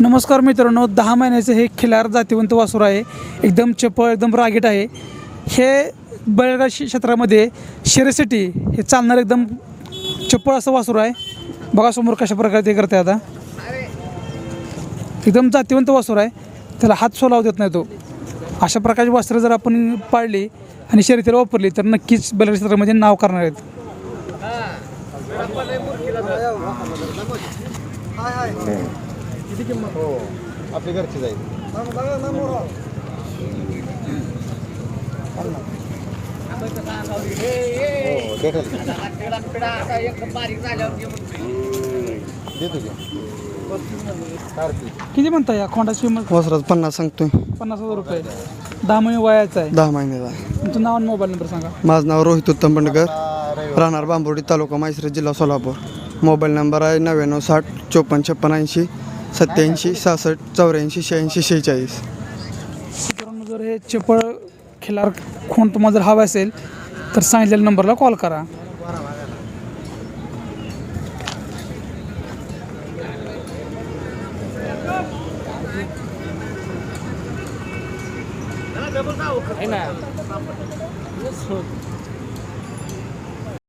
नमस्कार मित्रांनो दहा महिन्याचं हे खिलार जातीवंत वासूर आहे. एकदम चपळ एकदम रागीट आहे. हे बैलगाडी क्षेत्रामध्ये शिरसिटी हे चालणारं एकदम चपळ असं वासूर आहे. बघा समोर कशा प्रकारे ते करते आता. एकदम जातीवंत वासूर आहे. त्याला हात सोलाव देत नाही तो. अशा प्रकारची वस्त्र जर आपण पाळली आणि शर्यतीला वापरली तर नक्कीच बैलगाडी क्षेत्रामध्ये नाव करणार आहेत. आपली घरची जाईल. हो, भेटेल देतो की. कार्तिक. किती म्हणता या खोंडाची किंमत? वसरात पन्नास सांगतोय. पन्नास हजार रुपये. दहा महिने वयाचं आहे. दहा महिन्याचा तुमचं नाव आणि मोबाईल नंबर सांगा. माझं नाव रोहित उत्तम बंडकर राहणार बांबोडी तालुका माहिसरे जिल्हा सोलापूर. मोबाईल नंबर आहे नव्याण्णव साठ चोपन्न छप्पन ऐंशी. सत्याऐंशी सहासष्ट चौऱ्याऐंशी शहाऐंशी शेहेचाळीस. मित्रांनो जर हे चपळ खिलार खूण तुम्हाला जर हवा असेल तर सांगितलेल्या नंबरला कॉल करा.